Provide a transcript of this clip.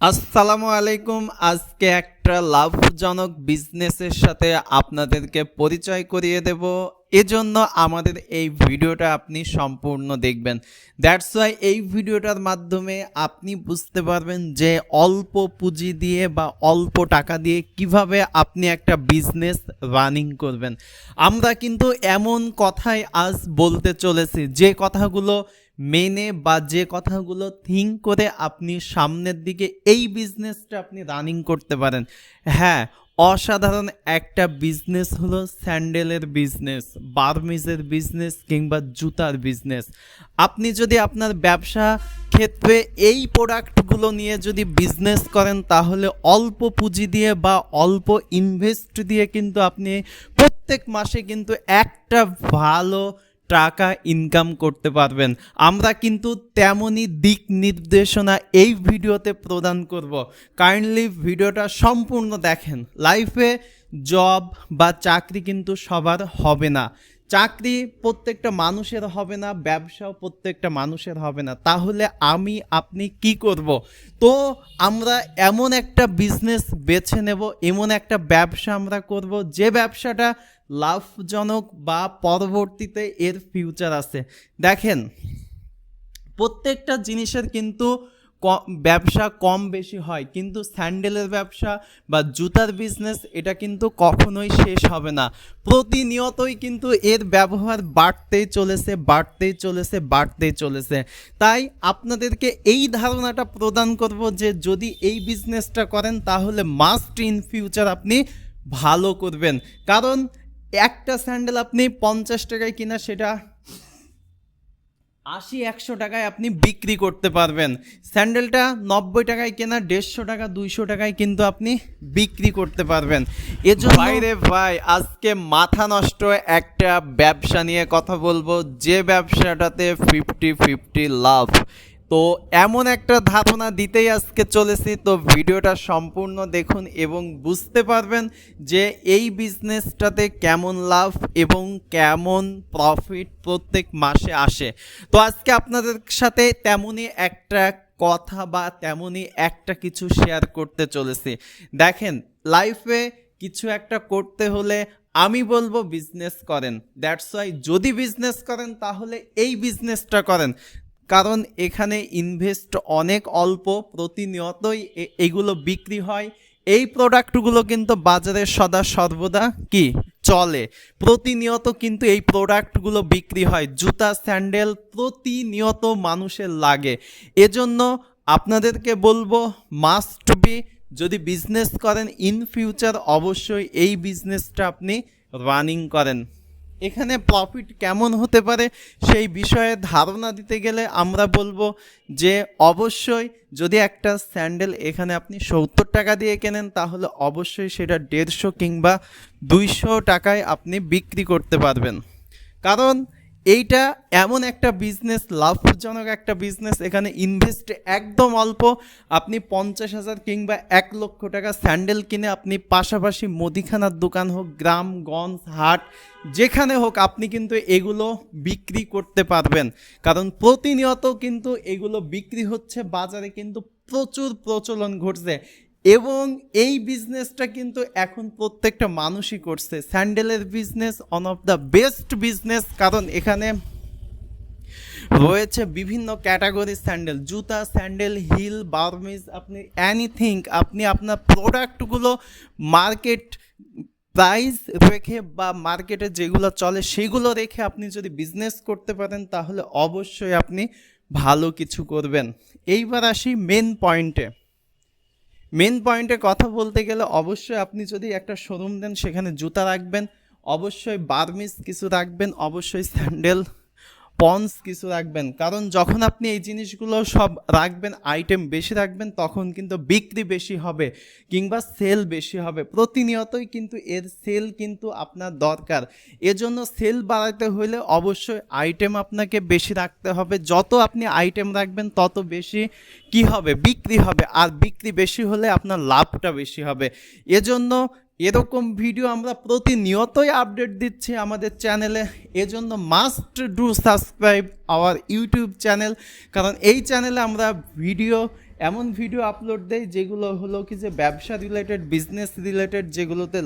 আসসালামু আলাইকুম। আজকে একটা লাভজনক বিজনেসের সাথে আপনাদেরকে পরিচয় করিয়ে দেব। এজন্য আমাদের এই ভিডিওটা আপনি সম্পূর্ণ দেখবেন। দ্যাটস ওয়াই এই ভিডিওটার মাধ্যমে আপনি বুঝতে পারবেন যে অল্প পুঁজি দিয়ে বা অল্প টাকা দিয়ে কীভাবে আপনি একটা বিজনেস রানিং করবেন। আমরা কিন্তু এমন কথাই আজ বলতে চলেছি। যে কথাগুলো মেনে বা যে কথাগুলো থিঙ্ক করে আপনি সামনের দিকে এই বিজনেসটা আপনি রানিং করতে পারেন। হ্যাঁ অসাধারণ একটা বিজনেস হলো স্যান্ডেলের বিজনেস বার্মিজের বিজনেস কিংবা জুতার বিজনেস আপনি যদি আপনার ব্যবসা ক্ষেত্রে এই প্রোডাক্টগুলো নিয়ে যদি বিজনেস করেন, তাহলে অল্প পুঁজি দিয়ে বা অল্প ইনভেস্ট দিয়ে কিন্তু আপনি প্রত্যেক মাসে কিন্তু একটা ভালো টাকা ইনকাম করতে পারবেন। আমরা কিন্তু তেমনই দিক নির্দেশনা এই ভিডিওতে প্রদান করব। কাইন্ডলি ভিডিওটা সম্পূর্ণ দেখেন। লাইফে জব বা চাকরি কিন্তু সবার হবে না। চাকরি প্রত্যেকটা মানুষের হবে না, ব্যবসাও প্রত্যেকটা মানুষের হবে না। তাহলে আমি, আপনি কি করব? তো আমরা এমন একটা বিজনেস বেছে নেব, এমন একটা ব্যবসা আমরা করব, যে ব্যবসাটা লাভজনক বা পরবর্তীতে এর ফিউচার আছে। দেখেন, প্রত্যেকটা জিনিসের কিন্তু ব্যবসা কম বেশি হয়, কিন্তু স্যান্ডেলের ব্যবসা বা জুতার বিজনেস এটা কিন্তু কখনোই শেষ হবে না। প্রতিনিয়তই কিন্তু এর ব্যবহার বাড়তেই চলেছে বাড়তেই চলেছে বাড়তেই চলেছে। তাই আপনাদেরকে এই ধারণাটা প্রদান করব যে যদি এই বিজনেসটা করেন, তাহলে মাস্ট ইন ফিউচার আপনি ভালো করবেন। কারণ একটা স্যান্ডেল আপনি পঞ্চাশ টাকায় কিনা সেটা আশি, একশো টাকায় আপনি বিক্রি করতে পারবেন। স্যান্ডেলটা নব্বই টাকায় কেনা, দেড়শো টাকা, দুইশো টাকায় কিন্তু আপনি বিক্রি করতে পারবেন। এজন্য বাইরে ভাই, আজকে মাথা নষ্ট একটা ব্যবসা নিয়ে কথা বলব। যে ব্যবসাটাতে ফিফটি ফিফটি লাভ তো এমন একটা ধারণা দিতেই আজকে চলেছি। তো ভিডিওটা সম্পূর্ণ দেখুন এবং বুঝতে পারবেন যে এই বিজনেসটাতে কেমন লাভ এবং কেমন প্রফিট প্রত্যেক মাসে আসে। তো আজকে আপনাদের সাথে তেমনই একটা কথা বা তেমনই একটা কিছু শেয়ার করতে চলেছি। দেখেন লাইফে কিছু একটা করতে হলে আমি বলব বিজনেস করেন। দ্যাটস ওয়াই যদি বিজনেস করেন, তাহলে এই বিজনেসটা করেন। কারণ এখানে ইনভেস্ট অনেক অল্প, প্রতিনিয়তই এগুলো বিক্রি হয়। এই প্রোডাক্টগুলো কিন্তু বাজারে সদা সর্বদা কি? চলে। প্রতিনিয়ত কিন্তু এই প্রোডাক্টগুলো বিক্রি হয়। জুতা, স্যান্ডেল প্রতিনিয়ত মানুষের লাগে। এজন্য আপনাদেরকে বলব মাস্ট বি যদি বিজনেস করেন ইন ফিউচার অবশ্যই এই বিজনেসটা আপনি রানিং করেন। এখানে প্রফিট কেমন হতে পারে সেই বিষয়ে ধারণা দিতে গেলে আমরা বলব যে অবশ্যই যদি একটা স্যান্ডেল এখানে আপনি সত্তর টাকা দিয়ে কেনেন, তাহলে অবশ্যই সেটা দেড়শো কিংবা দুইশো টাকায় আপনি বিক্রি করতে পারবেন। কারণ এইটা এমন একটা বিজনেস লাভজনক একটা বিজনেস এখানে ইনভেস্ট একদম অল্প। আপনি পঞ্চাশ হাজার কিংবা এক লক্ষ টাকা স্যান্ডেল কিনে আপনি পাশাপাশি মুদিখানার দোকান হোক, গ্রাম, গঞ্জ, হাট, যেখানে হোক আপনি কিন্তু এগুলো বিক্রি করতে পারবেন। কারণ প্রতিনিয়ত কিন্তু এগুলো বিক্রি হচ্ছে, বাজারে কিন্তু প্রচুর প্রচলন ঘটছে। এবং এই বিজনেসটা কিন্তু এখন প্রত্যেকটা মানুষই করছে। স্যান্ডেলের business on of the best business কারণ এখানে রয়েছে বিভিন্ন ক্যাটাগরি স্যান্ডেল জুতা স্যান্ডেল হিল বার্মিজ আপনি এনিথিং আপনি আপনার প্রোডাক্টগুলো মার্কেট প্রাইস রেখে বা মার্কেটে যেগুলো চলে, সেগুলো রেখে আপনি যদি বিজনেস করতে পারেন, তাহলে অবশ্যই আপনি ভালো কিছু করবেন। এইবার আসি মেন পয়েন্টে মেন পয়েন্টে কথা বলতে গেলে অবশ্যই আপনি যদি একটা শোরুম দেন, সেখানে জুতা রাখবেন, অবশ্যই বার্মিস কিছু রাখবেন, অবশ্যই স্যান্ডেল পন্স কিছু রাখবেন। কারণ যখন আপনি এই জিনিসগুলো সব রাখবেন আইটেম বেশি রাখবেন, তখন কিন্তু বিক্রি বেশি হবে কিংবা সেল বেশি হবে। প্রতিনিয়তই কিন্তু এর সেল কিন্তু আপনার দরকার। এজন্য সেল বাড়াতে হলে অবশ্যই আইটেম আপনাকে বেশি রাখতে হবে। যত আপনি আইটেম রাখবেন, তত বেশি কি হবে? বিক্রি হবে। আর বিক্রি বেশি হলে আপনার লাভটা বেশি হবে। এজন্য এরকম ভিডিও আমরা প্রতিনিয়তই আপডেট দিচ্ছি আমাদের চ্যানেলে এজন্য must do subscribe our YouTube channel কারণ এই চ্যানেলে আমরা ভিডিও এমন ভিডিও আপলোড দেই যেগুলো হলো কি যে ব্যবসা রিলেটেড বিজনেস রিলেটেড যেগুলোতে